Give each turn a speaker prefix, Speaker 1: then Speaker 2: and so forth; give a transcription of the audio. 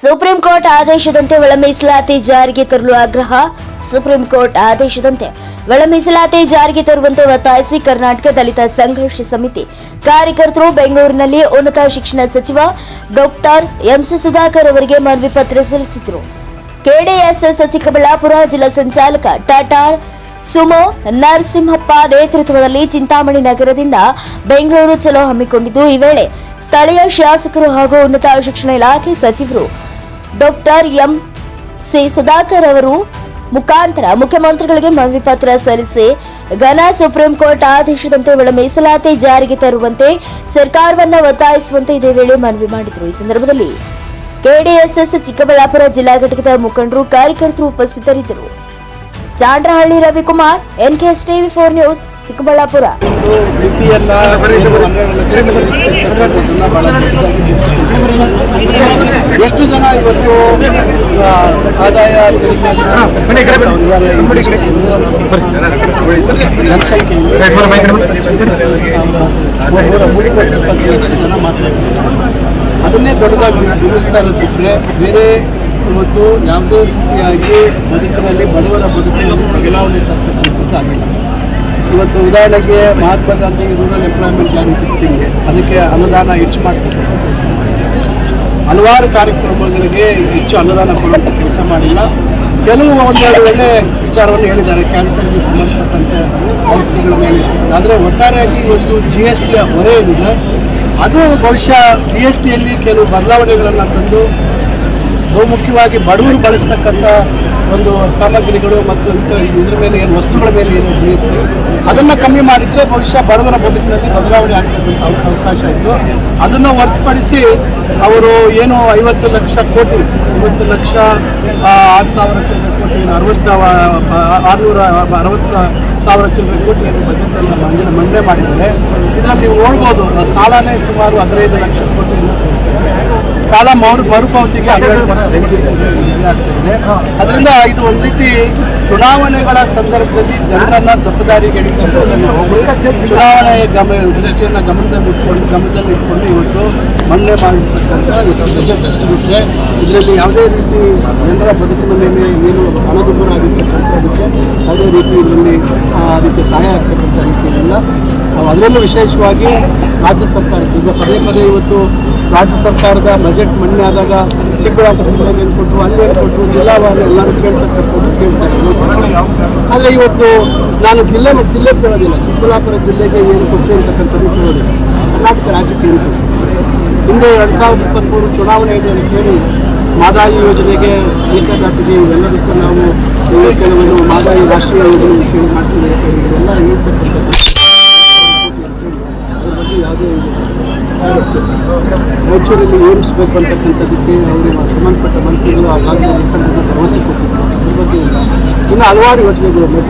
Speaker 1: Supreme court ಆದೇಶದಂತೆ ಒಳ ಮೀಸಲಾತಿ ಜಾರಿಗೆ ತರಲು ಆಗ್ರಹ. ಸುಪ್ರೀಂ ಕೋರ್ಟ್ ಆದೇಶದಂತೆ ಒಳ ಮೀಸಲಾತಿ ಜಾರಿಗೆ ತರುವಂತೆ ಒತ್ತಾಯಿಸಿ ಕರ್ನಾಟಕ ದಲಿತ ಸಂಘರ್ಷ ಸಮಿತಿ ಕಾರ್ಯಕರ್ತರು ಬೆಂಗಳೂರಿನಲ್ಲಿ ಉನ್ನತ ಶಿಕ್ಷಣ ಸಚಿವ ಡಾಕ್ಟರ್ ಎಂಸಿ ಸುಧಾಕರ್ ಅವರಿಗೆ ಮನವಿ ಪತ್ರ ಸಲ್ಲಿಸಿದರು. ಕೆಡಿಎಸ್ಎಸ್ ಚಿಕ್ಕಬಳ್ಳಾಪುರ ಜಿಲ್ಲಾ ಸಂಚಾಲಕ ಟಾಟಾ ಸುಮೋ ನರಸಿಂಹಪ್ಪ ನೇತೃತ್ವದಲ್ಲಿ ಚಿಂತಾಮಣಿ ನಗರದಿಂದ ಬೆಂಗಳೂರು ಚಲೋ ಹಮ್ಮಿಕೊಂಡಿದ್ದು, ಈ ವೇಳೆ ಸ್ಥಳೀಯ ಶಾಸಕರು ಹಾಗೂ ಉನ್ನತ ಶಿಕ್ಷಣ ಇಲಾಖೆ ಸಚಿವರು ಡಾಕ್ಟರ್ ಎಂ ಸಿ ಸುಧಾಕರ್ ಅವರು ಮುಖಾಂತರ ಮುಖ್ಯಮಂತ್ರಿಗಳಿಗೆ ಮನವಿ ಪತ್ರ ಸಲ್ಲಿಸಿ ಘನ ಸುಪ್ರೀಂ ಕೋರ್ಟ್ ಆದೇಶದಂತೆ ಒಳ ಮೀಸಲಾತಿ ಜಾರಿಗೆ ತರುವಂತೆ ಸರ್ಕಾರವನ್ನ ಒತ್ತಾಯಿಸುವಂತೆ ಇದೇ ವೇಳೆ ಮನವಿ ಮಾಡಿದರು. ಈ ಸಂದರ್ಭದಲ್ಲಿ ಕೆಡಿಎಸ್ಎಸ್ ಚಿಕ್ಕಬಳ್ಳಾಪುರ ಜಿಲ್ಲಾ ಘಟಕದ ಮುಖಂಡರು ಕಾರ್ಯಕರ್ತರು ಉಪಸ್ಥಿತರಿದ್ದರು. Chandrahalli Ravikumar NKS TV four news Chikkaballapur
Speaker 2: ಮಿತಿಯನ್ನ. ಎಷ್ಟು ಜನ ಇವತ್ತು ಆದಾಯ ಜನಸಂಖ್ಯೆ ನೂರ ಮೂರು ಕೋಟಿ ಇಪ್ಪತ್ತು ಲಕ್ಷ ಜನ ಮಾತನಾಡ್ತಾರೆ ಅದನ್ನೇ ದೊಡ್ಡದಾಗಿ ಬಿಂಬಿಸ್ತಾ ಇರೋದು ಬಿಟ್ಟರೆ ಬೇರೆ ಇವತ್ತು ಯಾವುದೇ ರೀತಿಯಾಗಿ ಬದುಕಿನಲ್ಲಿ ಬಡವರ ಬದುಕಿನಲ್ಲಿ ಬದಲಾವಣೆ ತರ್ತಕ್ಕಂಥದ್ದು ಆಗಿಲ್ಲ ಇವತ್ತು ಉದಾಹರಣೆಗೆ Mahatma Gandhi rural employment guarantee ಸ್ಕೀಮ್ಗೆ ಅದಕ್ಕೆ ಅನುದಾನ ಹೆಚ್ಚು ಮಾಡಬೇಕು ಹಲವಾರು ಕಾರ್ಯಕ್ರಮಗಳಿಗೆ ಹೆಚ್ಚು ಅನುದಾನ ಕೊಡುವಂಥ ಕೆಲಸ ಮಾಡಿಲ್ಲ. ಕೆಲವು ಒಂದೆರಡು ಒಳ್ಳೆ ವಿಚಾರವನ್ನು ಹೇಳಿದ್ದಾರೆ. ಕ್ಯಾನ್ಸರ್ಗೆ ಸಂಬಂಧಪಟ್ಟಂತೆ ಔಷಧಿಗಳ ಮೇಲೆ ಆದರೆ ಒಟ್ಟಾರೆಯಾಗಿ ಇವತ್ತು ಜಿ ಎಸ್ ಟಿಯ ಹೊರೆ ಏನಿದೆ, ಅದು ಬಹುಶಃ ಜಿ ಎಸ್ ಟಿಯಲ್ಲಿ ಕೆಲವು ಬದಲಾವಣೆಗಳನ್ನು ತಂದು ಬಹುಮುಖ್ಯವಾಗಿ ಬಡವರು ಬಳಸ್ತಕ್ಕಂಥ ಒಂದು ಸಾಮಗ್ರಿಗಳು ಮತ್ತು ಇದರ ಮೇಲೆ ಏನು ವಸ್ತುಗಳ ಮೇಲೆ ಏನು ಜಿ ಎಸ್ ಅದನ್ನು ಕಮ್ಮಿ ಮಾಡಿದರೆ ಬಹುಶಃ ಬಡವರ ಬದುಕಿನಲ್ಲಿ ಬದಲಾವಣೆ ಆಗ್ತಕ್ಕಂಥ ಅವ- ಅವಕಾಶ ಇತ್ತು. ಅದನ್ನು ಹೊರತುಪಡಿಸಿ ಅವರು ಏನು ಐವತ್ತು ಲಕ್ಷ ಕೋಟಿ, ಐವತ್ತು ಲಕ್ಷ ಆರು ಸಾವಿರ ಚಿಲ್ಲರೆ ಕೋಟಿ ಅರವತ್ತು ಆರುನೂರ, ಅರವತ್ತು ಸಾವಿರ ಚಿಲ್ಲರೆ ಕೋಟಿ ಏನು ಬಜೆಟನ್ನು ಮಂಡನೆ ಮಂಡನೆ ಮಾಡಿದ್ದಾರೆ. ಇದರಲ್ಲಿ ನೀವು ನೋಡ್ಬೋದು, ಸಾಲನೇ ಸುಮಾರು ಹದಿನೈದು ಲಕ್ಷ ಕೋಟಿ ಸಾಲ ಮರು ಮರುಪಾವತಿಗೆ ಹನ್ನೆರಡು ಅದರಿಂದ ಇದು ಒಂದು ರೀತಿ ಚುನಾವಣೆಗಳ ಸಂದರ್ಭದಲ್ಲಿ ಜನರನ್ನ ತಪ್ಪುದಾರಿಗೆ ಚುನಾವಣೆ ಗಮ ದೃಷ್ಟಿಯನ್ನು ಗಮನದಲ್ಲಿ ಇಟ್ಕೊಂಡು ಗಮನದಲ್ಲಿ ಇಟ್ಕೊಂಡು ಇವತ್ತು ಮನ್ನೆ ಮಾಡಿರ್ತಕ್ಕಂಥ ಬಜೆಟ್ ಬಿಟ್ಟರೆ ಇದರಲ್ಲಿ ಯಾವುದೇ ರೀತಿ ಜನರ ಬದುಕಿನ ಮೇಲೆ ಏನು ಹಣದುಬ್ಬರ ಆಗಿರ್ತಕ್ಕಂಥದ್ದಕ್ಕೆ ಯಾವುದೇ ರೀತಿ ಇದರಲ್ಲಿ ಅದಕ್ಕೆ ಸಹಾಯ ಆಗ್ತಕ್ಕಂಥ ರೀತಿಯಲ್ಲ ಅದರಲ್ಲೂ ವಿಶೇಷವಾಗಿ ರಾಜ್ಯ ಸರ್ಕಾರಕ್ಕೆ ಈಗ ಪದೇ ಪದೇ ಇವತ್ತು ರಾಜ್ಯ ಸರ್ಕಾರದ ಬಜೆಟ್ ಮಂಡನೆ ಆದಾಗ ಚಿಕ್ಕಬಳ್ಳಾಪುರ ಜಿಲ್ಲೆಗೆ ಏನು ಕೊಟ್ಟರು, ಅಲ್ಲಿ ಏನು ಕೊಟ್ಟರು, ಜಿಲ್ಲಾವಾರು ಎಲ್ಲರೂ ಕೇಳ್ತಕ್ಕಂಥದ್ದು ಕೇಳ್ತಾರೆ ಆದರೆ ಇವತ್ತು ನಾನು ಜಿಲ್ಲೆ ಜಿಲ್ಲೆ ಕೇಳೋದಿಲ್ಲ, ಚಿಕ್ಕಬಳ್ಳಾಪುರ ಜಿಲ್ಲೆಗೆ ಏನು ಕೊಟ್ಟರು ಅಂತಕ್ಕಂಥದ್ದು ಕೇಳೋದಿಲ್ಲ. ಕರ್ನಾಟಕ ರಾಜ್ಯಕ್ಕೆ ಏನು ಹಿಂದೆ ಎರಡು ಸಾವಿರದ ಇಪ್ಪತ್ತ್ಮೂರು ಚುನಾವಣೆ ಇದೆ ಅಂತ ಹೇಳಿ ಮಾದಾಯಿ ಯೋಜನೆಗೆ ಏಕದಾಟಿಗೆ ಇವೆಲ್ಲದಕ್ಕೂ ನಾವು ಕೆಲವೊಂದು ಮಾದಾಯಿ ರಾಷ್ಟ್ರೀಯ ಯೋಜನೆ ಮಾಡ್ತೀವಿ ಅಂತ ಹೇಳಿ ಇವೆಲ್ಲ ಹೇಳ್ತಕ್ಕಂಥದ್ದು ಅದ್ರ ಬಗ್ಗೆ ಯಾವುದೇ ರಾಯಚೂರಲ್ಲಿ ಏರಿಸಬೇಕು ಅಂತಕ್ಕಂಥದ್ದಕ್ಕೆ ಅವರಿಗೆ ಸಂಬಂಧಪಟ್ಟ ಮಂತ್ರಿಗಳು ಆಗಾಗಲೇ ಮುಖಂಡರಿಗೆ ಭರವಸೆ ಕೊಟ್ಟಿದ್ದಾರೆ. ಅದ್ರ ಬಗ್ಗೆ ಇನ್ನು ಹಲವಾರು ಯೋಜನೆಗಳು